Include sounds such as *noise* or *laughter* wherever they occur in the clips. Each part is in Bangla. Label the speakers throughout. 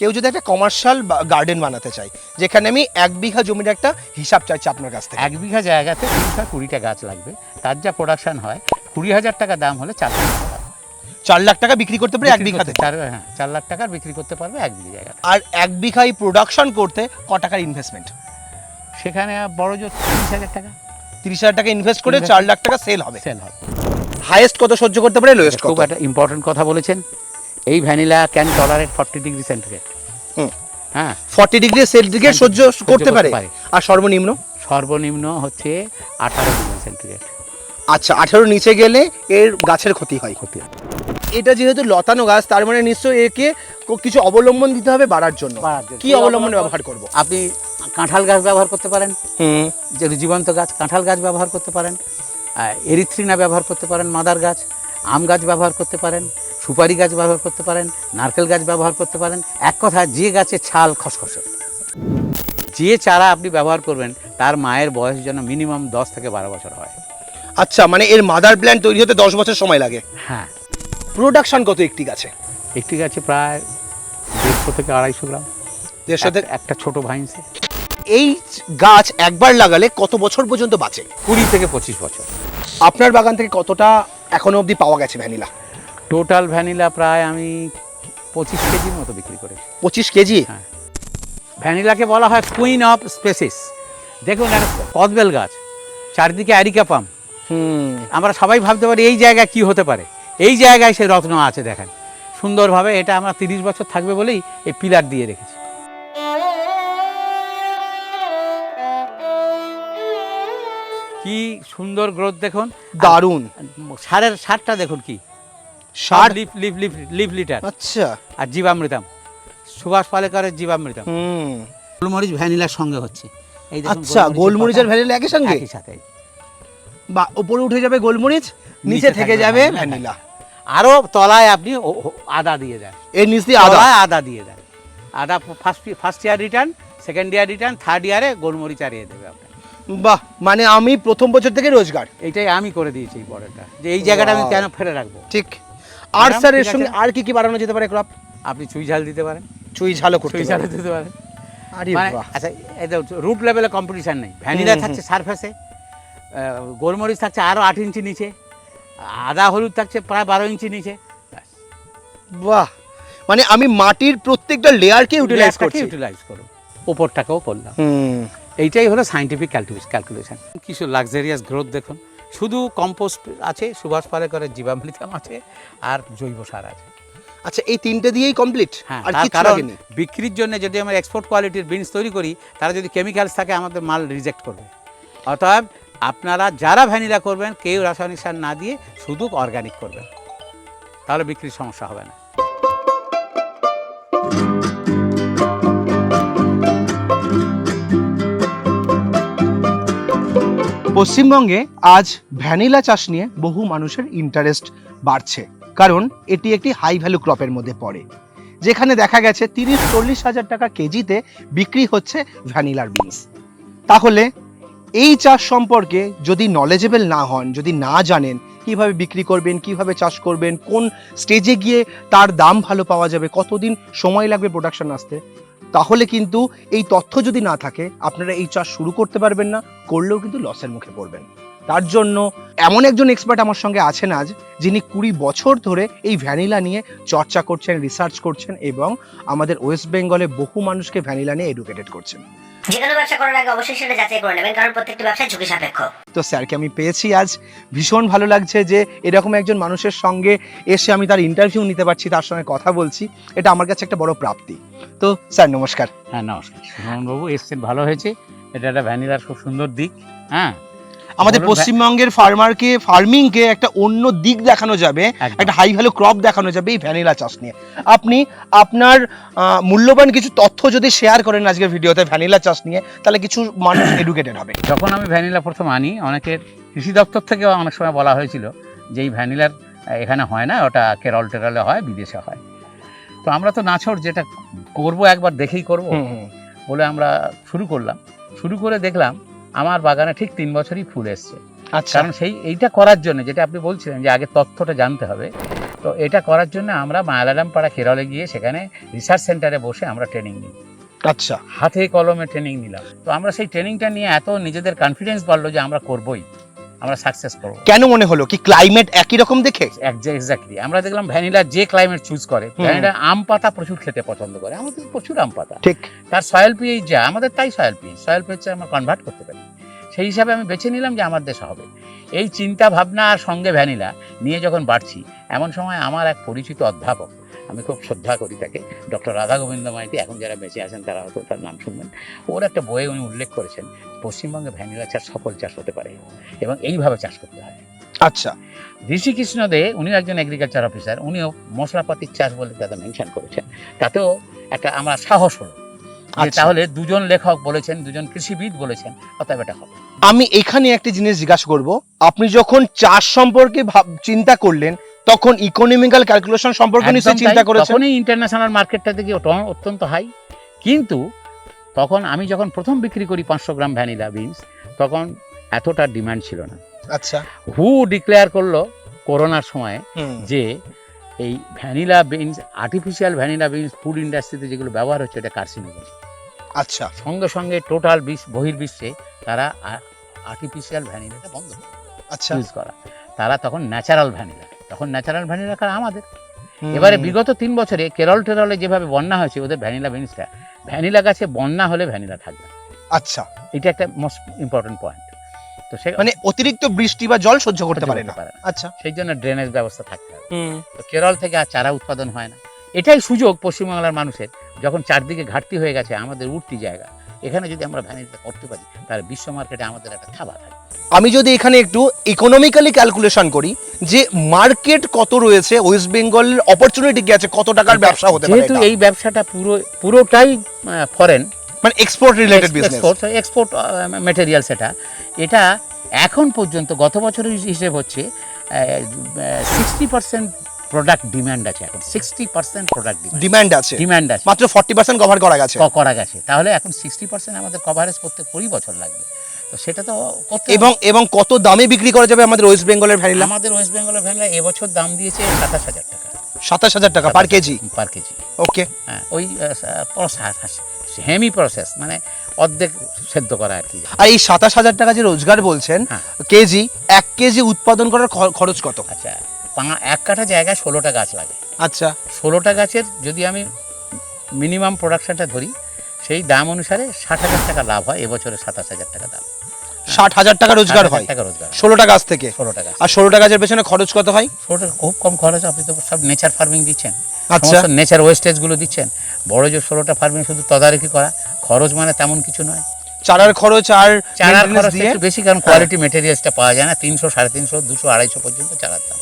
Speaker 1: কেউ যদি একটা কমার্শিয়াল গার্ডেন বানাতে চায় যেখানে আমি এক বিঘা জমির একটা হিসাব চাইছি আপনার কাছ থেকে।
Speaker 2: এক বিঘা জায়গাতে তিনশো কুড়িটা গাছ লাগবে তার যা প্রোডাকশন হয় কুড়ি হাজার টাকা দাম হলে চার লাখ টাকা।
Speaker 1: চার লাখ টাকা বিক্রি করতে পারে এক বিঘাতে?
Speaker 2: চার হ্যাঁ চার লাখ টাকার বিক্রি করতে পারবে এক বিঘা জায়গা
Speaker 1: আর এক বিঘাই প্রোডাকশন করতে ক টাকার ইনভেস্টমেন্ট
Speaker 2: সেখানে বড় জোর তিরিশ হাজার টাকা।
Speaker 1: তিরিশ হাজার টাকা ইনভেস্ট করে চার লাখ টাকা সেল হবে।
Speaker 2: সেল হবে।
Speaker 1: হাইয়েস্ট কত সহ্য করতে পারে? লোয়েস্ট
Speaker 2: খুব একটা ইম্পর্টেন্ট কথা বলেছেন। এই vanilla can tolerate forty degree centigrade. হ্যাঁ।
Speaker 1: ফর্টি ডিগ্রি সেন্টিগ্রেড সহ্য করতে পারে। আর সর্বনিম্ন?
Speaker 2: সর্বনিম্ন হচ্ছে আঠারো ডিগ্রি সেন্টিগ্রেড।
Speaker 1: আচ্ছা আঠারো নিচে গেলে এর গাছের ক্ষতি হয়।
Speaker 2: ক্ষতি।
Speaker 1: এটা যেহেতু লতানো গাছ তার মানে নিশ্চয়ই একে কিছু অবলম্বন দিতে হবে বাড়ার জন্য। কি অবলম্বন ব্যবহার করব?
Speaker 2: আপনি কাঁঠাল গাছ ব্যবহার করতে পারেন। যে জীবন্ত গাছ কাঁঠাল গাছ ব্যবহার করতে পারেন। এরিথ্রিনা ব্যবহার করতে পারেন মাদার গাছ আম গাছ ব্যবহার করতে পারেন। সুপারি গাছ ব্যবহার করতে পারেন নারকেল গাছ ব্যবহার করতে পারেন এক কথা যে গাছে ছাল খসখসে। যে চারা আপনি ব্যবহার করবেন তার মায়ের বয়স যেন মিনিমাম দশ থেকে বারো বছর হয়।
Speaker 1: আচ্ছা মানে এর মাদার প্ল্যান্ট তৈরি হতে দশ বছর সময় লাগে?
Speaker 2: হ্যাঁ।
Speaker 1: প্রোডাকশন কত একটি গাছে?
Speaker 2: একটি গাছে প্রায় দেড়শো থেকে আড়াইশো গ্রাম।
Speaker 1: দেড়শো থেকে
Speaker 2: একটা- ছোট ভাইন্সে
Speaker 1: এই গাছ একবার লাগালে কত বছর পর্যন্ত বাঁচে?
Speaker 2: কুড়ি থেকে পঁচিশ বছর।
Speaker 1: আপনার বাগান থেকে কতটা এখনও অবধি পাওয়া গেছে ভ্যানিলা?
Speaker 2: টোটাল ভ্যানিলা প্রায় আমি পঁচিশ কেজির মতো বিক্রি করেছি।
Speaker 1: পঁচিশ কেজি?
Speaker 2: হ্যাঁ। ভ্যানিলাকে বলা হয় কুইন অফ স্পেসিস দেখুন একটা কদবেল গাছ চারিদিকে অ্যারিকা পাম।
Speaker 1: হুম।
Speaker 2: আমরা সবাই ভাবতে পারি এই জায়গায় কি হতে পারে। এই জায়গায় সেই রত্ন আছে দেখেন। সুন্দরভাবে এটা আমরা তিরিশ বছর থাকবে বলেই এই পিলার দিয়ে রেখেছি। কি সুন্দর গ্রোথ দেখুন।
Speaker 1: দারুণ।
Speaker 2: সারের সারটা দেখুন কি।
Speaker 1: সার
Speaker 2: leaf leaf leaf leaf litre.
Speaker 1: আচ্ছা।
Speaker 2: আর জীবামৃতম। সুভাষ পালেকরের জীবামৃতম।
Speaker 1: হুম।
Speaker 2: গোলমরিচ ভ্যানিলার সঙ্গে হচ্ছে। এই
Speaker 1: আচ্ছা গোলমরিচ আর ভ্যানিলা একই সঙ্গে?
Speaker 2: একই সাথে।
Speaker 1: বা উপরে উঠে যাবে গোলমরিচ নিচে থেকে যাবে
Speaker 2: ভ্যানিলা। আরও তলায় আপনি আদা দিয়ে দেন।
Speaker 1: এর নিচ আদা?
Speaker 2: আদা দিয়ে দেন। আদা first first year return second year return third ইয়ারে গোলমরিচ আরিয়ে দেবে আপনার
Speaker 1: বাহ মানে আমি প্রথম বছর থেকে রোজগার।
Speaker 2: এইটাই আমি করে দিয়েছি এই বর্ডারটা যে এই জায়গাটা আমি কেন ফেলে রাখব?
Speaker 1: ঠিক। আর স্যার এর সঙ্গে আর কি কি বাড়ানো যেতে পারে ক্রপ?
Speaker 2: আপনি চুই ঝাল দিতে পারেন।
Speaker 1: চুই ঝালও করতে
Speaker 2: চুই ঝাল দিতে পারেন।
Speaker 1: আরে
Speaker 2: মানে আচ্ছা এই রুট লেভেলে কম্পিটিশন নেই। ভ্যানিলা থাকছে সারফেসে গোলমরিচ থাকছে আরও আট ইঞ্চি নিচে আদা হলুদ থাকছে প্রায় বারো ইঞ্চি নিচে
Speaker 1: বাহ। মানে আমি মাটির প্রত্যেকটা লেয়ারকে ইউটিলাইজ করছি।
Speaker 2: ইউটিলাইজ করুন ওপরটাকেও করলাম। এইটাই হলো সাইন্টিফিক ক্যালকুলেশন কিছু লাক্সারিয়াস গ্রোথ দেখুন। শুধু কম্পোস্ট আছে সুভাষ পালেকরের জীবামৃতম আছে আর জৈব সার আছে।
Speaker 1: আচ্ছা এই তিনটে দিয়েই কমপ্লিট
Speaker 2: হ্যাঁ
Speaker 1: আর
Speaker 2: তার কারণ বিক্রির জন্য যদি আমরা এক্সপোর্ট কোয়ালিটির বিনস তৈরি করি তারা যদি কেমিক্যালস থাকে আমাদের মাল রিজেক্ট করবে। অর্থাৎ আপনারা যারা ভ্যানিলা করবেন কেউ রাসায়নিক সার না দিয়ে শুধু অর্গানিক করবেন। তাহলে বিক্রির সমস্যা হবে না।
Speaker 1: পশ্চিমবঙ্গে আজ ভ্যানিলা চাষ নিয়ে বহু মানুষের ইন্টারেস্ট বাড়ছে। কারণ এটি একটি হাই ভ্যালু ক্রপের মধ্যে পড়ে। যেখানে দেখা গেছে তিরিশ চল্লিশ হাজার টাকা কেজিতে বিক্রি হচ্ছে ভ্যানিলার বিনস তাহলে এই চাষ সম্পর্কে যদি নলেজেবল না হন, যদি না জানেন কীভাবে বিক্রি করবেন, কীভাবে চাষ করবেন, কোন স্টেজে গিয়ে তার দাম ভালো পাওয়া যাবে, কতদিন সময় লাগবে প্রোডাকশন আসতে তাহলে কিন্তু এই তথ্য যদি না থাকে, আপনারা এই চাষ শুরু করতে পারবেন না, করলেও কিন্তু লসের মুখে পড়বেন। তার জন্য এমন একজন এক্সপার্ট আমার সঙ্গে আছেন আজ যিনি কুড়ি বছর ধরে এই ভ্যানিলা নিয়ে চর্চা করছেন রিসার্চ করছেন এবং আমাদের ওয়েস্ট বেঙ্গলে বহু মানুষকে ভ্যানিলা নিয়ে এডুকেটেড করছেন।
Speaker 3: যে কোনো ব্যবসা করার আগে অবশ্যই সেটা যাচাই করে নেবেন কারণ প্রত্যেকটি ব্যবসায় ঝুঁকি সাপেক্ষ।
Speaker 1: তো স্যারকে আমি পেয়েছি আজ ভীষণ ভালো লাগছে যে এরকম একজন মানুষের সঙ্গে এসে আমি তার ইন্টারভিউ নিতে পারছি তার সঙ্গে কথা বলছি এটা আমার কাছে একটা বড় প্রাপ্তি। তো স্যার নমস্কার।
Speaker 2: হ্যাঁ নমস্কার। সুমনবাবু এসছেন ভালো হয়েছে। এটা একটা ভ্যানিলার খুব সুন্দর দিক হ্যাঁ?
Speaker 1: আমাদের পশ্চিমবঙ্গের ফার্মারকে ফার্মিংকে একটা অন্য দিক দেখানো যাবে একটা হাই ভ্যালু ক্রপ দেখানো যাবে এই ভ্যানিলা চাষ নিয়ে। আপনি আপনার মূল্যবান কিছু তথ্য যদি শেয়ার করেন আজকের ভিডিওতে ভ্যানিলা চাষ নিয়ে তাহলে কিছু মানুষ *coughs* এডুকেটেড হবে।
Speaker 2: যখন আমি ভ্যানিলা প্রথম আনি অনেকের কৃষি দপ্তর থেকেও অনেক সময় বলা হয়েছিল যে এই ভ্যানিলার এখানে হয় না ওটা কেরল টেরলে হয় বিদেশে হয়। তো আমরা তো নাছর যেটা করব একবার দেখেই করব। বলে আমরা শুরু করলাম। শুরু করে দেখলাম আমার বাগানে ঠিক তিন বছরই ফুল এসছে।
Speaker 1: আচ্ছা।
Speaker 2: কারণ সেই এইটা করার জন্য যেটা আপনি বলছিলেন যে আগে তথ্যটা জানতে হবে তো এটা করার জন্য আমরা মায়ালারাম পাড়া কেরলে গিয়ে সেখানে রিসার্চ সেন্টারে বসে আমরা ট্রেনিং নিই।
Speaker 1: আচ্ছা।
Speaker 2: হাতে কলমে ট্রেনিং নিলাম। তো আমরা সেই ট্রেনিংটা নিয়ে এত নিজেদের কনফিডেন্স বাড়লো যে আমরা করবই। আমরা সাকসেস করব।
Speaker 1: কেন মনে হলো? কি ক্লাইমেট একই রকম দেখে?
Speaker 2: এক্স্যাক্টলি আমরা দেখলাম ভ্যানিলা যে ক্লাইমেট চুজ করে ভ্যানিলা আম পাতা প্রচুর খেতে পছন্দ করে। আমাদের প্রচুর আম পাতা।
Speaker 1: ঠিক।
Speaker 2: তার সয়েল পিএইচ যা আমাদের তাই সয়েল পিএইচ সয়েল পিএইচে আমরা কনভার্ট করতে পারি। সেই হিসাবে আমি বেছে নিলাম যে আমার দেশে হবে। এই চিন্তা ভাবনা আর সঙ্গে ভ্যানিলা নিয়ে যখন বাড়ছি এমন সময় আমার এক পরিচিত অধ্যাপক আমি খুব শ্রদ্ধা করি তাকে। ডক্টর রাধা গোবিন্দ মাইতি এখন যারা বেঁচে আছেন তারা হয়তো তার নাম শুনবেন। ওর একটা বইয়ে উনি উল্লেখ করেছেন পশ্চিমবঙ্গে ভ্যানিলা চাষ সফল চাষ হতে পারে এবং এইভাবে চাষ করতে হয়।
Speaker 1: আচ্ছা।
Speaker 2: ঋষি কৃষ্ণ দে উনিও একজন এগ্রিকালচার অফিসার উনিও মশলাপাতির চাষ বলে তাতে মেনশন করেছেন। তাতেও একটা আমার সাহস হলো
Speaker 1: আচ্ছা।
Speaker 2: তাহলে দুজন লেখক বলেছেন দুজন কৃষিবিদ বলেছেন অতএব এটা হবে।
Speaker 1: আমি এখানে একটা জিনিস জিজ্ঞাসা করব। আপনি যখন চাষ সম্পর্কে ভাব- চিন্তা করলেন তখন ইকোনমিক্যাল ক্যালকুলেশন সম্পর্কে নিশ্চয়ই চিন্তা করেছেন?
Speaker 2: তখনই ইন্টারন্যাশনাল মার্কেটটা থেকে অত্যন্ত হাই কিন্তু তখন আমি যখন প্রথম বিক্রি করি পাঁচশো গ্রাম ভ্যানিলা বিনস তখন এতটা ডিমান্ড ছিল না।
Speaker 1: আচ্ছা।
Speaker 2: হু ডিক্লেয়ার করল করোনার সময় যে এই vanilla beans artificial vanilla beans food ইন্ডাস্ট্রিতে যেগুলো ব্যবহার হচ্ছে এটা কার্সিনোজেন
Speaker 1: আচ্ছা।
Speaker 2: সঙ্গে সঙ্গে টোটাল বিশ্ব বহির্বিশ্বে তারা আর্টিফিশিয়াল ভ্যানিলাটা বন্ধ
Speaker 1: আচ্ছা।
Speaker 2: ইউজ করা। তারা তখন ন্যাচারাল ভ্যানিলা। তখন ন্যাচারাল ভ্যানিলা কার আমাদের। এবারে বিগত তিন বছরে কেরল টেরলে যেভাবে বন্যা হয়েছে ওদের ভ্যানিলা বিনসটা ভ্যানিলা গাছে বন্যা হলে ভ্যানিলা থাকবে।
Speaker 1: আচ্ছা।
Speaker 2: এটা একটা মোস্ট ইম্পর্টেন্ট পয়েন্ট তো সে
Speaker 1: মানে অতিরিক্ত বৃষ্টি বা জল সহ্য করতে পারে না।
Speaker 2: পারে না।
Speaker 1: আচ্ছা।
Speaker 2: সেই জন্য ড্রেনেজ ব্যবস্থা থাকতে হবে। তো কেরল থেকে আর চারা উৎপাদন হয় না। এটাই সুযোগ পশ্চিমবাংলার মানুষের যখন চারদিকে ঘাটতি হয়ে গেছে আমাদের উঠতি জায়গা। এখানে যদি আমরা ভ্যানিলা করতে পারি তাহলে বিশ্ব মার্কেটে আমাদের একটা থাবা থাকে
Speaker 1: আমি যদি এখানে একটু ইকোনমিক্যালি ক্যালকুলেশন করি যে মার্কেট কত রয়েছে ওয়েস্ট বেঙ্গলের অপরচুনিটি কি আছে কত টাকার ব্যবসা হতে পারে
Speaker 2: যেহেতু এই ব্যবসাটা পুরো পুরোটাই ফরেন
Speaker 1: মানে export related business
Speaker 2: export export material সেটা। এটা এখন পর্যন্ত গত বছরের হিসেব হচ্ছে সিক্সটি পার্সেন্ট প্রোডাক্ট ডিমান্ড আছে এখন। সিক্সটি পার্সেন্ট প্রোডাক্ট
Speaker 1: ডিমান্ড আছে।
Speaker 2: ডিমান্ড আছে।
Speaker 1: মাত্র ফর্টি পার্সেন্ট কভার করা গেছে।
Speaker 2: করা গেছে। তাহলে এখন সিক্সটি পার্সেন্ট আমাদের কভারেজ করতে কুড়ি বছর লাগবে। তো সেটা তো
Speaker 1: এবং এবং কত দামে বিক্রি করা যাবে আমাদের ওয়েস্ট বেঙ্গলের। ভ্যানিলা
Speaker 2: আমাদের ওয়েস্ট বেঙ্গলের ভ্যানিলা এবছর দাম দিয়েছে সাতাশ হাজার টাকা।
Speaker 1: সাতাশ হাজার টাকা পার কেজি?
Speaker 2: পার কেজি।
Speaker 1: ওকে
Speaker 2: হ্যাঁ ওই প্রসেস হেমি প্রসেস মানে অর্ধেক সেদ্ধ করা আর কি।
Speaker 1: আর এই সাতাশ হাজার টাকা যে রোজগার বলছেন
Speaker 2: হ্যাঁ।
Speaker 1: কেজি এক কেজি উৎপাদন করার খরচ কত?
Speaker 2: আচ্ছা এক কাঠা জায়গায় ষোলোটা গাছ লাগে।
Speaker 1: আচ্ছা।
Speaker 2: ষোলোটা গাছের যদি আমি মিনিমাম প্রোডাকশনটা ধরি সেই দাম অনুসারে ষাট হাজার টাকা লাভ হয় এবছরে সাতাশ হাজার টাকা দাম।
Speaker 1: ষাট হাজার টাকা রোজগার হয়? ষোলোটা গাছ থেকে?
Speaker 2: ষোলোটা গাছ।
Speaker 1: আর ষোলোটা গাছের পেছনে খরচ কত হয়?
Speaker 2: ষোলোটা খুব কম খরচ আপনি তো সব নেচার ফার্মিং দিচ্ছেন।
Speaker 1: আচ্ছা।
Speaker 2: নেচার ওয়েস্টেজগুলো দিচ্ছেন। বড় যে ষোলোটা ফার্মিং শুধু তদারকি করা খরচ মানে তেমন কিছু নয়।
Speaker 1: চারার খরচ আর
Speaker 2: চারার খরচ একটু বেশি কারণ কোয়ালিটি মেটেরিয়ালসটা পাওয়া যায় না। তিনশো সাড়ে তিনশো দুশো আড়াইশো পর্যন্ত চারার দাম।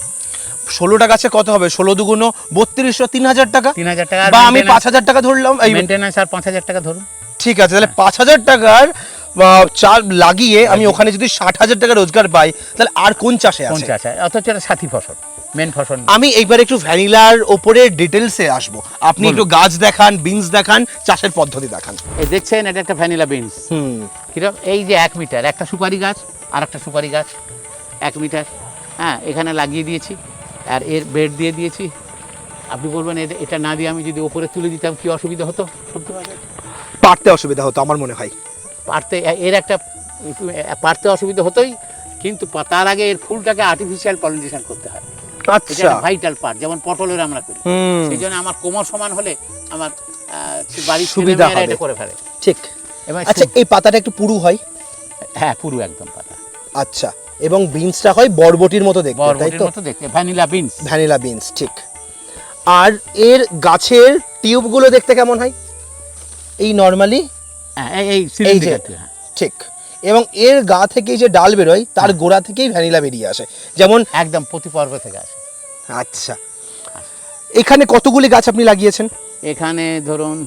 Speaker 1: ষোলোটা গাছে কত হবে? ষোলো দুগুনো বত্রিশশো তিন হাজার টাকা?
Speaker 2: তিন হাজার টাকা
Speaker 1: বা আমি পাঁচ হাজার টাকা ধরলাম এই
Speaker 2: মেনটেন্যান্স আর পাঁচ হাজার টাকা ধরুন।
Speaker 1: ঠিক আছে তাহলে পাঁচ হাজার টাকার চার লাগিয়ে আমি ওখানে যদি ষাট হাজার টাকা রোজগার পাই তাহলে আর কোন চাষে আছে?
Speaker 2: পঞ্চাশ অথচ এটা সাথী ফসল মেন ফসল
Speaker 1: আমি এইবার একটু ভ্যানিলার ওপরে ডিটেলসে আসব। আপনি একটু গাছ দেখান বিনস দেখান চাষের পদ্ধতি দেখান।
Speaker 2: এই দেখছেন এটা একটা ভ্যানিলা বিনস
Speaker 1: হুম।
Speaker 2: কীরকম এই যে এক মিটার একটা সুপারি গাছ আর একটা সুপারি গাছ এক মিটার। হ্যাঁ এখানে লাগিয়ে দিয়েছি। আর এর বেড দিয়ে দিয়েছি। আপনি বলবেন এটা- না দিয়ে আমি যদি ওপরে তুলে দিতাম কি অসুবিধা হতো?
Speaker 1: পারতে অসুবিধা হতো আমার মনে হয়।
Speaker 2: পারতে এর একটা পারতে অসুবিধা হতোই কিন্তু তার আগে এর ফুলটাকে আর্টিফিশিয়াল পলিনেশন করতে হয়।
Speaker 1: আচ্ছা।
Speaker 2: ভাইটাল পার্ট যেমন পটলের আমরা করি। সেই জন্য আমার কোমর সমান হলে আমার বাড়ির
Speaker 1: সুবিধা।
Speaker 2: এটা করে ফেলে।
Speaker 1: ঠিক। আচ্ছা এই পাতাটা একটু পুরু হয়?
Speaker 2: হ্যাঁ পুরো একদম পাতা।
Speaker 1: আচ্ছা। এবং বিনসটা হয় বরবটির মতো দেখতে তাই তো?
Speaker 2: দেখতে ভ্যানিলা বিনস
Speaker 1: ভ্যানিলা বিনস ঠিক। আর এর গাছের টিউবগুলো দেখতে কেমন হয়? এই নর্মালি
Speaker 2: হ্যাঁ এই-
Speaker 1: যে
Speaker 2: হ্যাঁ।
Speaker 1: ঠিক। এবং এর গা থেকে যে ডাল বেরোয় তার গোড়া থেকেই ভ্যানিলা বেরিয়ে আসে। যেমন
Speaker 2: একদম প্রতি পর্ব থেকে আসে।
Speaker 1: আচ্ছা। এখানে কতগুলি গাছ আপনি লাগিয়েছেন?
Speaker 2: এখানে ধরুন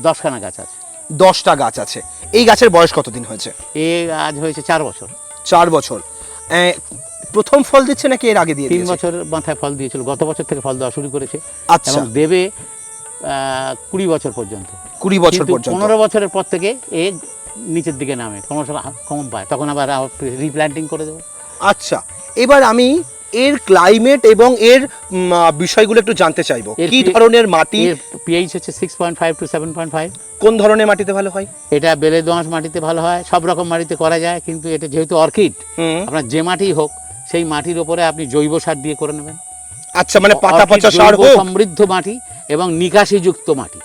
Speaker 2: দশখানা গাছ আছে।
Speaker 1: দশটা গাছ আছে। এই গাছের বয়স কতদিন হয়েছে?
Speaker 2: এই আজ হয়েছে চার বছর।
Speaker 1: চার বছর। প্রথম ফল দিচ্ছে নাকি এর আগে দিয়ে
Speaker 2: তিন বছর মাথায় ফল দিয়েছিল গত বছর থেকে ফল দেওয়া শুরু করেছে।
Speaker 1: আচ্ছা।
Speaker 2: দেবে কুড়ি বছর পর্যন্ত।
Speaker 1: কুড়ি বছর পর্যন্ত।
Speaker 2: পনেরো বছরের পর থেকে এ নিচের দিকে নামে ক্রমশ কম পায়। তখন আবার রিপ্ল্যান্টিং করে দেবো।
Speaker 1: আচ্ছা এবার আমি এর ক্লাইমেট এবং এর বিষয়গুলো একটু জানতে চাইব। কি ধরনের মাটি?
Speaker 2: পিএইচ হচ্ছে six point five to seven point five
Speaker 1: কোন ধরনের মাটিতে ভালো হয়?
Speaker 2: এটা বেলে দোঁয়াশ মাটিতে ভালো হয় সব রকম মাটিতে করা যায় কিন্তু এটা যেহেতু অর্কিড আপনার যে মাটি হোক সেই মাটির উপরে আপনি জৈব সার দিয়ে করে নেবেন।
Speaker 1: আচ্ছা মানে পাতা পচা সার হোক।
Speaker 2: সমৃদ্ধ মাটি এবং নিকাশিযুক্ত মাটি।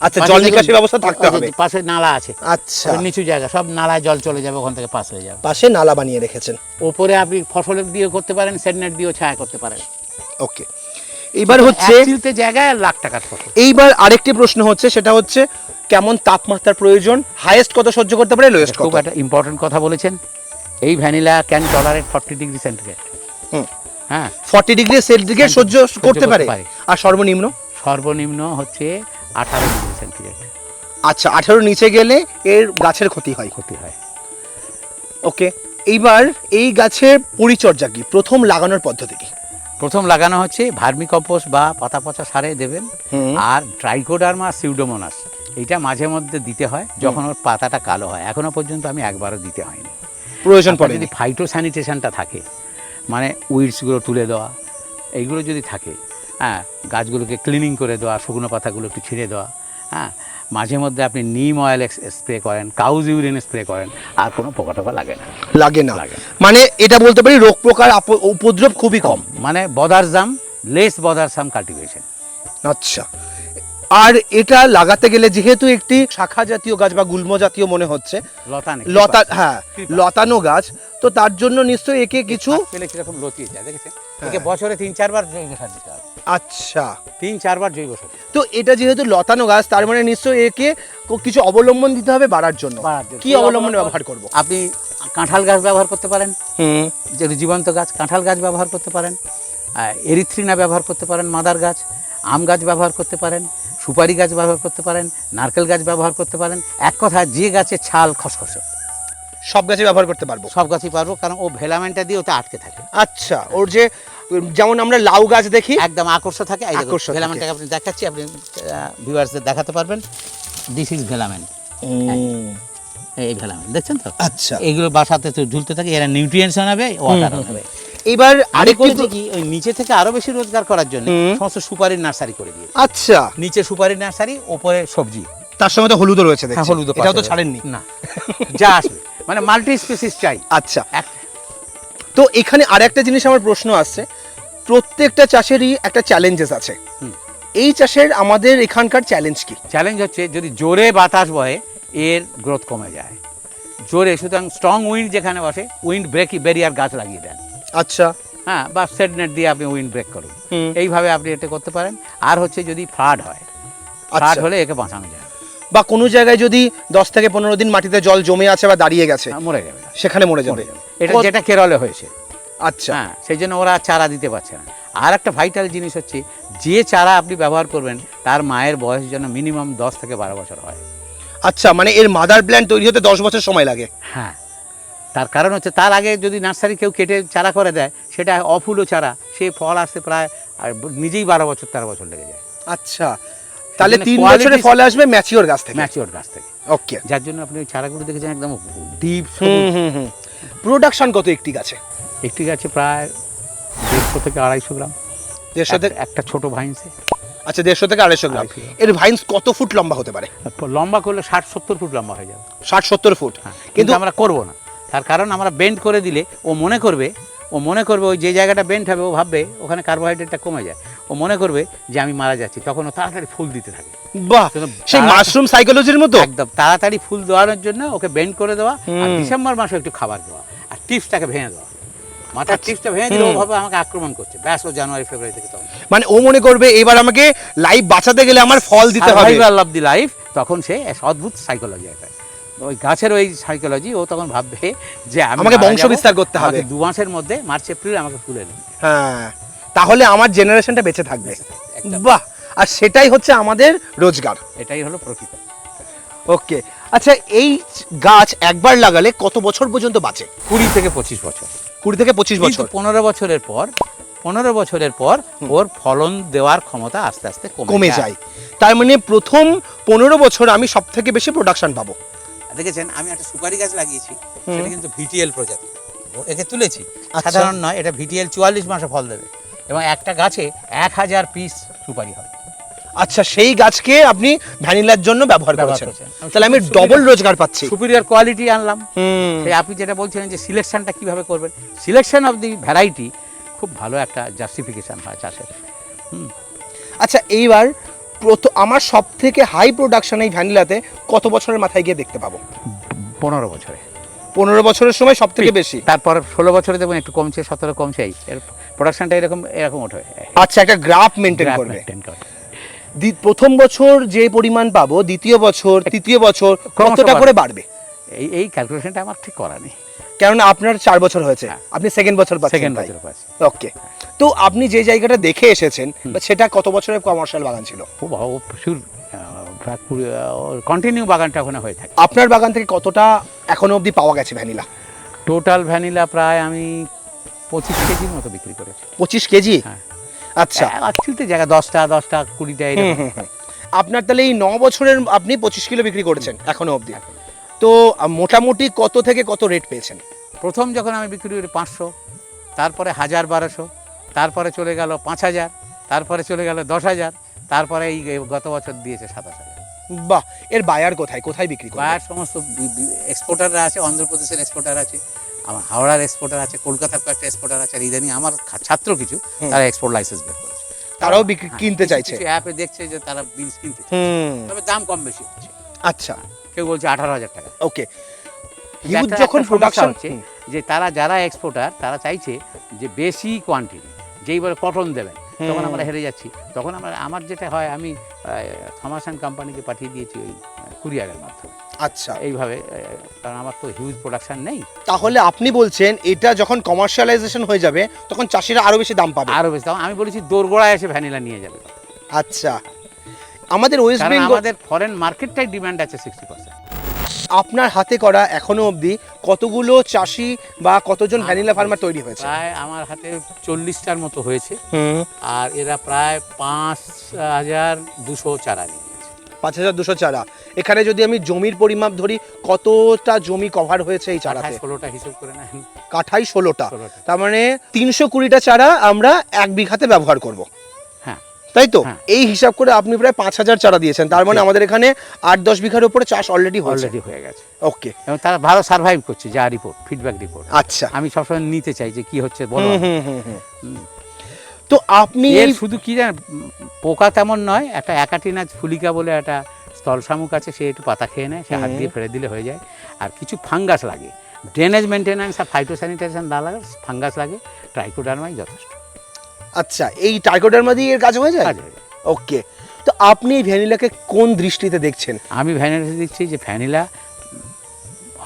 Speaker 1: আচ্ছা জল নিকাশি ব্যবস্থা থাকতে হবে।
Speaker 2: পাশে নালা আছে।
Speaker 1: আচ্ছা।
Speaker 2: নিচু জায়গা সব নালায় জল চলে যাবে ওখান থেকে পাস হয়ে যাবে।
Speaker 1: পাশে নালা বানিয়ে রেখেছেন।
Speaker 2: ওপরে আপনি ফসলের দিয়ে করতে পারেন দিয়েও ছায়া করতে পারেন।
Speaker 1: ওকে। এইবার হচ্ছে
Speaker 2: জায়গায় লাখ টাকার ফসল।
Speaker 1: এইবার আরেকটি প্রশ্ন হচ্ছে সেটা হচ্ছে কেমন তাপমাত্রার প্রয়োজন? হাইয়েস্ট কত সহ্য করতে পারে লোয়েস্ট কত?
Speaker 2: একটা ইম্পর্টেন্ট কথা বলেছেন। এই vanilla can tolerate forty degree centigrade
Speaker 1: hmm.
Speaker 2: হ্যাঁ।
Speaker 1: 40 ডিগ্রি সেন্টিগ্রেড সহ্য করতে পারে। আর সর্বনিম্ন?
Speaker 2: সর্বনিম্ন হচ্ছে আঠারো ডিগ্রি সেন্টিগ্রেড।
Speaker 1: আচ্ছা আঠারো নিচে গেলে এর গাছের ক্ষতি হয়।
Speaker 2: ক্ষতি হয়।
Speaker 1: ওকে এইবার এই গাছের পরিচর্যা কি? প্রথম লাগানোর পদ্ধতি কি?
Speaker 2: প্রথম লাগানো হচ্ছে ভার্মি কম্পোস্ট বা পাতা পচা সারে দেবেন। আর ট্রাইকোডার্মা সিউডোমোনাস। এইটা মাঝে মধ্যে দিতে হয় যখন ওর পাতাটা কালো হয়। এখনও পর্যন্ত আমি একবারও দিতে হয়নি।
Speaker 1: প্রয়োজন পড়ে
Speaker 2: যদি ফাইটো স্যানিটেশনটা থাকে মানে উইডসগুলো তুলে দেওয়া এইগুলো যদি থাকে হ্যাঁ গাছগুলোকে ক্লিনিং করে দেওয়া শুকনো পাতাগুলো একটু ছিঁড়ে দেওয়া হ্যাঁ মাঝে মধ্যে আপনি নিম অয়েল স্প্রে করেন কাউজ ইউরিন স্প্রে করেন আর কোনো পোকা টোকা লাগে না।
Speaker 1: লাগে না।
Speaker 2: লাগে
Speaker 1: মানে এটা বলতে পারি রোগ প্রকার উপদ্রব খুবই কম।
Speaker 2: মানে বদারজাম লেস বদারসাম কাল্টিভেশন
Speaker 1: আচ্ছা। আর এটা লাগাতে গেলে যেহেতু একটি শাখা জাতীয় গাছ বা গুল্ম জাতীয় মনে হচ্ছে
Speaker 2: লতা
Speaker 1: লতা হ্যাঁ লতানো গাছ তো তার জন্য নিশ্চয়ই একে কিছু
Speaker 2: কিছু পেলে কীরকম লতিয়ে যায় দেখেছেন? একে বছরে তিন চারবার জৈব সার দিতে হবে।
Speaker 1: আচ্ছা।
Speaker 2: তিন চারবার জৈব সার
Speaker 1: তো এটা যেহেতু লতানো গাছ তার মানে নিশ্চয়ই একে কিছু অবলম্বন দিতে হবে বাড়ার জন্য। কি অবলম্বন ব্যবহার করব?
Speaker 2: আপনি কাঁঠাল গাছ ব্যবহার করতে পারেন।
Speaker 1: হুম।
Speaker 2: যেটা জীবন্ত গাছ কাঁঠাল গাছ ব্যবহার করতে পারেন। এরিথ্রিনা ব্যবহার করতে পারেন মাদার গাছ আম গাছ ব্যবহার করতে পারেন। সুপারি গাছ ব্যবহার করতে পারেন নারকেল গাছ ব্যবহার করতে পারেন এক কথা যে গাছের ছাল খসখসে।
Speaker 1: সব গাছে ব্যবহার করতে পারব?
Speaker 2: সব গাছই পারব কারণ ও ভেলামেন্টটা দিয়ে ওতে আটকে থাকে।
Speaker 1: আচ্ছা ওর যে যেমন আমরা লাউ গাছ দেখি
Speaker 2: একদম আকর্ষ থাকে। ভেলামেন্টটাকে আপনি দেখাচ্ছি আপনি ভিউয়ার্সদের দেখাতে পারবেন। দিস ইজ ভেলামেন্ট এই ভেলামেন্ট দেখছেন তো?
Speaker 1: আচ্ছা।
Speaker 2: এইগুলো বাসাতে ঝুলতে থাকে এরা নিউট্রিয়েন্টস আনাবে ওয়াটার আনাবে
Speaker 1: এবার আরেকটি
Speaker 2: কি ওই নিচে থেকে আরও বেশি রোজগার করার জন্য সমস্ত সুপারির নার্সারি করে দিয়ে।
Speaker 1: আচ্ছা।
Speaker 2: নিচে সুপারির নার্সারি ওপরে সবজি।
Speaker 1: তার সঙ্গে তো হলুদও রয়েছে দেখছি।
Speaker 2: হ্যাঁ, হলুদ
Speaker 1: এটাও তো ছাড়েননি।
Speaker 2: না যা আসবে। মানে মাল্টি স্পেসিস চাই।
Speaker 1: আচ্ছা। তো এখানে আরেকটা জিনিস আমার প্রশ্ন আসছে। প্রত্যেকটা চাষেরই একটা চ্যালেঞ্জেস আছে। এই চাষের আমাদের এখানকার চ্যালেঞ্জ কি?
Speaker 2: চ্যালেঞ্জ হচ্ছে যদি জোরে বাতাস বহে এর গ্রোথ কমে যায়। জোরে সুতরাং স্ট্রং উইন্ড যেখানে বসে উইন্ড ব্রেক ব্যারিয়ার গাছ লাগিয়ে দেন।
Speaker 1: আচ্ছা।
Speaker 2: হ্যাঁ বা সেট নেট দিয়ে আপনি উইন্ড ব্রেক করুন। এইভাবে আপনি এটা করতে পারেন। আর হচ্ছে যদি ফ্লাড হয় ফ্লাড
Speaker 1: আচ্ছা।
Speaker 2: হলে একে বাঁচানো যায়।
Speaker 1: বা কোনো জায়গায় যদি দশ থেকে পনেরো দিন মাটিতে জল জমে আছে বা দাঁড়িয়ে গেছে
Speaker 2: হ্যাঁ, মরে যাবে।
Speaker 1: সেখানে মরে যাবে।
Speaker 2: এটা যেটা কেরলে হয়েছে।
Speaker 1: আচ্ছা।
Speaker 2: হ্যাঁ সেই জন্য ওরা চারা দিতে পারছে না। আর একটা ভাইটাল জিনিস হচ্ছে যে চারা আপনি ব্যবহার করবেন তার মায়ের বয়স যেন মিনিমাম দশ থেকে বারো বছর হয়।
Speaker 1: আচ্ছা মানে এর মাদার প্ল্যান্ট তৈরি হতে দশ বছর সময় লাগে।
Speaker 2: হ্যাঁ। তার কারণ হচ্ছে তার আগে যদি নার্সারি কেউ কেটে চারা করে দেয় সেটা অফুলো চারা সে ফল আসতে প্রায় আর নিজেই বারো বছর তেরো বছর লেগে যায়।
Speaker 1: আচ্ছা। তাহলে তিন বছরে ফল আসবে ম্যাচিওর গাছ থেকে?
Speaker 2: ম্যাচিওর গাছ থেকে।
Speaker 1: ওকে
Speaker 2: যার জন্য আপনি ওই চারাগুলো দেখেছেন একদম ডিপ
Speaker 1: প্রোডাকশন কত একটি গাছে?
Speaker 2: একটি গাছে প্রায় দেড়শো থেকে আড়াইশো গ্রাম।
Speaker 1: দেড়শো থেকে
Speaker 2: একটা- ছোট ভাইন্সে
Speaker 1: আচ্ছা দেড়শো থেকে আড়াইশো গ্রাম। এর ভাইন্স কত ফুট লম্বা হতে পারে?
Speaker 2: লম্বা করলে ষাট সত্তর ফুট লম্বা হয়ে যাবে।
Speaker 1: ষাট সত্তর ফুট।
Speaker 2: হ্যাঁ, কিন্তু আমরা করব না। তার কারণ আমরা বেন্ড করে দিলে ও মনে করবে ও মনে করবে ওই যে জায়গাটা বেন্ড হবে ও ভাববে ওখানে কার্বোহাইড্রেটটা কমে যায়। ও মনে করবে যে আমি মারা যাচ্ছি তখন ও তাড়াতাড়ি ফুল দিতে থাকে।
Speaker 1: বাহ! সেই মাশরুম সাইকোলজির মতো?
Speaker 2: একদম তাড়াতাড়ি ফুল দেওয়ানোর জন্য ওকে বেন্ড করে দেওয়া আর ডিসেম্বর মাসে একটু খাবার দেওয়া আর টিপসটাকে ভেঙে দেওয়া। মাথার টিপসটা ভেঙে দিলে ও
Speaker 1: হুম।
Speaker 2: ভাবে আমাকে আক্রমণ করছে। ব্যাস ও জানুয়ারি ফেব্রুয়ারি থেকে তখন।
Speaker 1: মানে ও মনে করবে এবার আমাকে লাইফ বাঁচাতে গেলে আমার ফল দিতে হবে।
Speaker 2: অফ দি লাইফ তখন সে অদ্ভুত সাইকোলজি একটা। ওই গাছের ওই সাইকোলজি ও তখন ভাববে যে
Speaker 1: আমাকে বংশ বিস্তার করতে হবে।
Speaker 2: দু মাসের মধ্যে মার্চ এপ্রিল আমাকে ফুলে নেবে
Speaker 1: হ্যাঁ তাহলে আমার জেনারেশনটা বেঁচে থাকবে। বাহ! আর সেটাই হচ্ছে আমাদের রোজগার।
Speaker 2: এটাই হলো প্রকৃত।
Speaker 1: ওকে আচ্ছা এই গাছ একবার লাগালে কত বছর পর্যন্ত বাঁচে?
Speaker 2: কুড়ি থেকে পঁচিশ বছর।
Speaker 1: কুড়ি থেকে পঁচিশ বছর।
Speaker 2: পনেরো বছরের পর পনেরো বছরের পর ওর ফলন দেওয়ার ক্ষমতা আস্তে আস্তে
Speaker 1: কমে যায়। তার মানে প্রথম পনেরো বছর আমি সব থেকে বেশি প্রোডাকশন পাবো।
Speaker 2: দেখেছেন? আমি একটা সুপারি গাছ লাগিয়েছি সেটা কিন্তু ভিটিএল প্রজাতি। একে তুলেছি।
Speaker 1: আচ্ছা।
Speaker 2: সাধারণ নয় এটা ভিটিএল চুয়াল্লিশ মাসে ফল দেবে। এবং একটা গাছে এক হাজার পিস সুপারি হবে
Speaker 1: আচ্ছা সেই গাছকে আপনি ভ্যানিলার জন্য ব্যবহার করেছেন। তাহলে আমি ডবল রোজগার পাচ্ছি।
Speaker 2: সুপিরিয়র কোয়ালিটি আনলাম। আপনি যেটা বলছিলেন যে সিলেকশনটা কীভাবে করবেন সিলেকশন অফ দি ভ্যারাইটি খুব ভালো একটা জাস্টিফিকেশন হয় চাষের।
Speaker 1: আচ্ছা এইবার প্রথম আমার সব থেকে হাই প্রোডাকশন এই ভ্যানিলাতে কত বছরের মাথায় গিয়ে দেখতে পাবো?
Speaker 2: পনেরো বছরে।
Speaker 1: পনেরো বছরের সময় সব থেকে বেশি?
Speaker 2: তারপর ষোলো বছরে দেখবেন একটু কমছে সতেরো কমছে এর প্রোডাকশনটা এরকম এরকম ওঠে।
Speaker 1: আচ্ছা একটা গ্রাফ মেনটেন করবে।
Speaker 2: করে।
Speaker 1: প্রথম বছর যে পরিমাণ পাবো দ্বিতীয় বছর তৃতীয় বছর কতটা করে বাড়বে?
Speaker 2: এই এই ক্যালকুলেশনটা আমার ঠিক করা নেই।
Speaker 1: কেননা আপনার চার বছর হয়েছে।
Speaker 2: হ্যাঁ।
Speaker 1: আপনি সেকেন্ড বছর পাচ্ছেন
Speaker 2: সেকেন্ড বছর
Speaker 1: ওকে তো আপনি যে জায়গাটা দেখে এসেছেন বা সেটা কত বছরের কমার্শিয়াল বাগান ছিল?
Speaker 2: প্রচুর কন্টিনিউ বাগানটা ওখানে হয়ে থাকে।
Speaker 1: আপনার বাগান থেকে কতটা এখনও অবধি পাওয়া গেছে ভ্যানিলা?
Speaker 2: টোটাল ভ্যানিলা প্রায় আমি পঁচিশ কেজির মতো বিক্রি করেছি।
Speaker 1: পঁচিশ কেজি?
Speaker 2: হ্যাঁ।
Speaker 1: আচ্ছা।
Speaker 2: অ্যাকচুয়ালি জায়গা দশটা দশটা কুড়িটা।
Speaker 1: আপনার তাহলে এই ন বছরের আপনি পঁচিশ কিলো বিক্রি করেছেন এখনও অবধি। তো মোটামুটি কত থেকে কত রেট পেয়েছেন?
Speaker 2: প্রথম যখন আমি বিক্রি করি পাঁচশো তারপরে হাজার বারোশো তারপরে চলে গেল পাঁচ হাজার তারপরে চলে গেল দশ হাজার তারপরে এই গত বছর দিয়েছে সাতাশ হাজার।
Speaker 1: বাহ এর বায়ার কোথায়? কোথায় বিক্রি
Speaker 2: প্রায় সমস্ত এক্সপোর্টাররা আছে অন্ধ্রপ্রদেশের এক্সপোর্টার আছে আমার হাওড়ার এক্সপোর্টার আছে কলকাতার কয়েকটা এক্সপোর্টার আছে আর ইদানিং আমার ছাত্র কিছু তারা এক্সপোর্ট লাইসেন্স বের করেছে।
Speaker 1: তারাও বিক্রি
Speaker 2: হ্যাঁ,
Speaker 1: কিনতে চাইছে।
Speaker 2: অ্যাপে দেখছে যে তারা বিনস কিনতে। তবে দাম কম বেশি হচ্ছে।
Speaker 1: আচ্ছা।
Speaker 2: কেউ বলছে আঠারো হাজার টাকা।
Speaker 1: ওকে। হিউজ যখন প্রোডাকশন
Speaker 2: হচ্ছে যে তারা যারা এক্সপোর্টার তারা চাইছে যে বেশি কোয়ান্টিটি যেই বলে কটন দেবেন তখন আমরা হেরে যাচ্ছি। তখন আমরা আমার যেটা হয় আমি থমাস অ্যান্ড কোম্পানিকে পাঠিয়ে দিয়েছি ওই কুরিয়ারের মাধ্যমে।
Speaker 1: আচ্ছা।
Speaker 2: এইভাবে কারণ আমার তো হিউজ প্রোডাকশন নেই।
Speaker 1: তাহলে আপনি বলছেন এটা যখন কমার্শিয়ালাইজেশন হয়ে যাবে তখন চাষিরা আরও বেশি দাম পাবে।
Speaker 2: আরও বেশি দাম আমি বলেছি দোরগোড়ায় এসে ভ্যানিলা নিয়ে যাবে।
Speaker 1: আচ্ছা। আমাদের ওয়েস্ট বেঙ্গল
Speaker 2: আমাদের ফরেন মার্কেটটাই ডিমান্ড আছে সিক্সটি পার্সেন্ট
Speaker 1: আপনার হাতে করা এখনও অবধি কতগুলো চাষি বা কতজন ভ্যানিলা ফার্মার তৈরি হয়েছে?
Speaker 2: প্রায় আমার হাতে চল্লিশটার মতো হয়েছে। আর এরা প্রায় পাঁচ হাজার দুশো চারা
Speaker 1: পাঁচ হাজার দুশো চারা। এখানে যদি আমি জমির পরিমাপ ধরি কতটা জমি কভার হয়েছে এই চারাতে?
Speaker 2: ষোলোটা হিসেব করে নেন।
Speaker 1: কাঠাই ষোলোটা। তার মানে তিনশো কুড়িটা চারা আমরা এক বিঘাতে ব্যবহার করব। তাই তো?
Speaker 2: হ্যাঁ।
Speaker 1: এই হিসাব করে আপনি প্রায় পাঁচ হাজার চারা দিয়েছেন। তার মানে আমাদের এখানে আট দশ বিঘার উপরে চাষ অলরেডি
Speaker 2: অলরেডি হয়ে গেছে।
Speaker 1: ওকে
Speaker 2: এবং তারা ভালো সার্ভাইভ করছে যা রিপোর্ট ফিডব্যাক রিপোর্ট
Speaker 1: আচ্ছা।
Speaker 2: আমি সবসময় নিতে চাই যে কি হচ্ছে বলো।
Speaker 1: তো আপনি
Speaker 2: শুধু কি জানেন পোকা তেমন নয় একটা একাটিনা ফুলিকা বলে একটা স্থল শামুক আছে সে একটু পাতা খেয়ে নেয় সে হাত দিয়ে ফেলে দিলে হয়ে যায়। আর কিছু ফাঙ্গাস লাগে। ড্রেনেজ মেনটেন্যান্স আর ফাইটোস্যানিটেশন না লাগে ফাঙ্গাস লাগে ট্রাইকোডার্মাই যথেষ্ট।
Speaker 1: আচ্ছা এই টাইকোডার্মা দিয়ে এর কাজ হয়ে যায়। ওকে তো আপনি এই ভ্যানিলাকে কোন দৃষ্টিতে দেখছেন?
Speaker 2: আমি ভ্যানিলা দেখছি যে ভ্যানিলা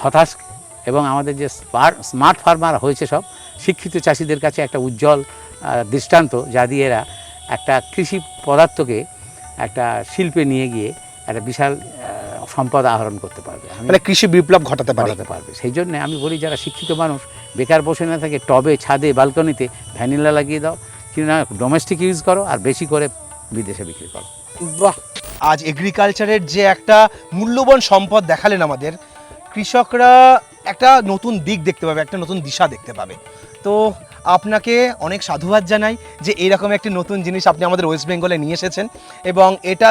Speaker 2: হতাশ এবং আমাদের যে স্মার্ট ফার্মার হয়েছে সব শিক্ষিত চাষিদের কাছে একটা উজ্জ্বল দৃষ্টান্ত যা দিয়ে এরা একটা কৃষি পদার্থকে একটা শিল্পে নিয়ে গিয়ে একটা বিশাল সম্পদ আহরণ করতে পারবে।
Speaker 1: মানে কৃষি বিপ্লব ঘটাতে পারে।
Speaker 2: বাড়াতে পারবে। সেই জন্য আমি বলি যারা শিক্ষিত মানুষ বেকার বসে না থাকে টবে ছাদে বালকনিতে ভ্যানিলা লাগিয়ে দাও। কিনা ডোমেস্টিক ইউজ করো আর বেশি করে বিদেশে বিক্রি করো।
Speaker 1: বাহ! আজ এগ্রিকালচারের যে একটা মূল্যবান সম্পদ দেখালেন আমাদের, কৃষকরা একটা নতুন দিক দেখতে পাবে, একটা নতুন দিশা দেখতে পাবে। তো আপনাকে অনেক সাধুবাদ জানাই যে এইরকম একটি নতুন জিনিস আপনি আমাদের ওয়েস্ট বেঙ্গলে নিয়ে এসেছেন এবং এটা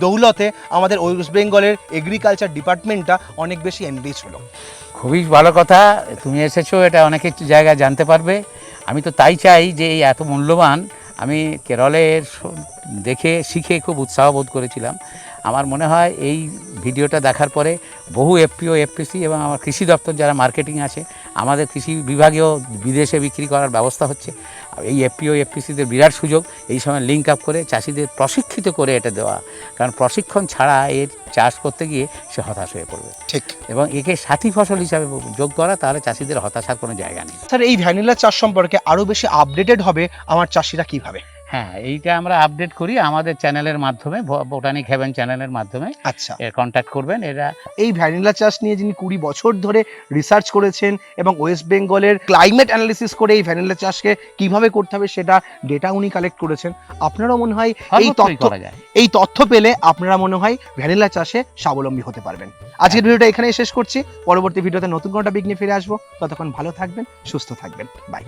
Speaker 1: দৌলতে আমাদের ওয়েস্ট বেঙ্গলের এগ্রিকালচার ডিপার্টমেন্টটা অনেক বেশি এনরিচ হলো।
Speaker 2: খুবই ভালো কথা, তুমি এসেছ, এটা অনেক কিছু জায়গায় জানতে পারবে। আমি তো তাই চাই যে এই এত মূল্যবান, আমি কেরলের দেখে, শিখে খুব উৎসাহ বোধ করেছিলাম। আমার মনে হয় এই ভিডিওটা দেখার পরে বহু এফপিও এফপিসি এবং আমার কৃষি দপ্তর যারা মার্কেটিং আছে আমাদের কৃষি বিভাগেও বিদেশে বিক্রি করার ব্যবস্থা হচ্ছে। এই এফপিও এফপিসিদের বিরাট সুযোগ এই সময় লিঙ্ক আপ করে চাষিদের প্রশিক্ষিত করে এটা দেওয়া। কারণ প্রশিক্ষণ ছাড়া এর চাষ করতে গিয়ে সে হতাশ হয়ে পড়বে।
Speaker 1: ঠিক।
Speaker 2: এবং একে সাথী ফসল হিসাবে যোগ করা তাহলে চাষিদের হতাশার কোনো জায়গা নেই।
Speaker 1: স্যার এই ভ্যানিলা চাষ সম্পর্কে আরও বেশি আপডেটেড হবে আমার চাষিরা কীভাবে?
Speaker 2: হ্যাঁ এইটা আমরা আপডেট করি আমাদের চ্যানেলের মাধ্যমে বোটানিক হেভেন চ্যানেলের মাধ্যমে।
Speaker 1: আচ্ছা।
Speaker 2: কন্ট্যাক্ট করবেন এরা
Speaker 1: এই ভ্যানিলা চাষ নিয়ে যিনি কুড়ি বছর ধরে রিসার্চ করেছেন এবং ওয়েস্ট বেঙ্গলের ক্লাইমেট অ্যানালিসিস করে এই ভ্যানিলা চাষকে কীভাবে করতে হবে সেটা ডেটা উনি কালেক্ট করেছেন। আপনারও মনে হয় এই তথ্য এই তথ্য পেলে আপনারা মনে হয় ভ্যানিলা চাষে স্বাবলম্বী হতে পারবেন। আজকের ভিডিওটা এখানেই শেষ করছি। পরবর্তী ভিডিওতে নতুন কোনো টপিক নিয়ে ফিরে আসব। ততক্ষণ ভালো থাকবেন সুস্থ থাকবেন। বাই